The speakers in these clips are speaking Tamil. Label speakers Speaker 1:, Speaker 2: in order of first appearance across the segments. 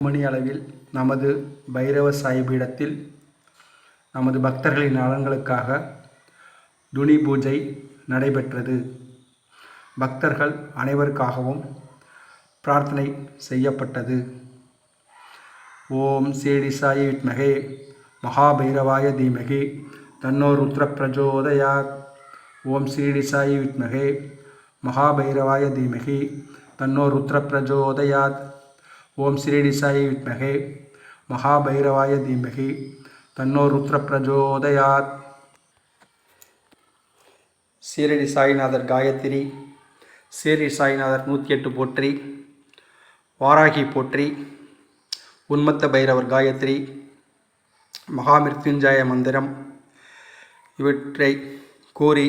Speaker 1: மணி அளவில் நமது பைரவ சாயிபீடத்தில் நமது பக்தர்களின் நலன்களுக்காக துணி பூஜை நடைபெற்றது. பக்தர்கள் அனைவருக்காகவும் பிரார்த்தனை செய்யப்பட்டது. ஓம் சேடி சாயி வித்மகே மகாபைரவாய தீமகி தன்னோர் ருத்ர பிரஜோதயாத் ஓம் சீடி சாயி வித்மகே மகாபைரவாய தீமகி தன்னோர் ருத்ர பிரஜோதயாத் ஓம் ஸ்ரீடி சாயி வித்மகே. மகாபைரவாய தீமகி. தன்னோ ருத்ர பிரஜோதயாத் சீரடி சாய்நாதர் காயத்ரி. சீரடி சாய்நாதர் நூற்றி எட்டு போற்றி. வாராகி போற்றி. உன்மத்த பைரவர் காயத்ரி. மகாமிருத்யுஞ்சய மந்திரம். இவற்றை கூறி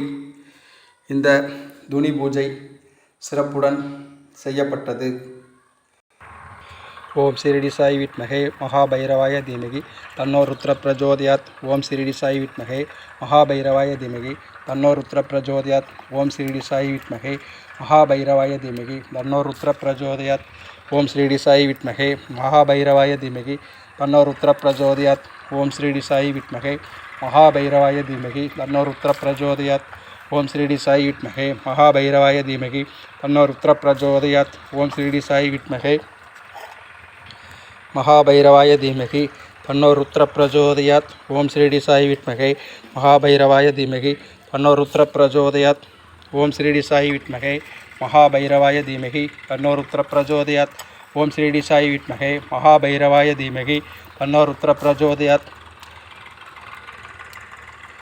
Speaker 1: இந்த துணி பூஜை சிறப்புடன் செய்யப்பட்டது. ஓம் சிரிடி சாய் வித்மகே மகாபைரவாய தீமகி. தன்னோ ருத்ர பிரஜோதயாத் ஓம் சிரிடி சாய் வித்மகே மகாபைரவாய தீமகி. தன்னோ ருத்ர பிரஜோதயாத் ஓம் சிரிடி சாய் வித்மகே மகாபைரவாய தீமகி. தன்னோ ருத்ர பிரஜோதயாத் ஓம் ஸ்ரீடி சாய் வித்மகே மகாபைரவாய தீமகி. தன்னோ ருத்ர பிரஜோதயாத் ஓம் ஸ்ரீடி சாய் வித்மகே மகாபைரவாய தீமகி. தன்னோ ருத்ர பிரஜோதயாத் ஓம் ஸ்ரீடி சாய் வித்மகே மகாபைரவாய தீமகி. தன்னோ ருத்ர பிரஜோதயாத் ஓம் ஸ்ரீடி சாய் வித்மகே மகாபைரவாய தீமகி தன்னோ ருத்ர பிரஜோதயாத் ஓம் ஸ்ரீடி சாய் விட்மகை மகாபைரவாய தீமகி தன்னோ ருத்ர பிரஜோதயாத் ஓம் ஸ்ரீடி சாய் விட்மகை மகாபைரவாய தீமகி தன்னோ ருத்ர பிரஜோதயாத் ஓம் ஸ்ரீடி சாய் விட்மகை மகாபைரவாய தீமகி தன்னோ ருத்ர பிரஜோதயாத்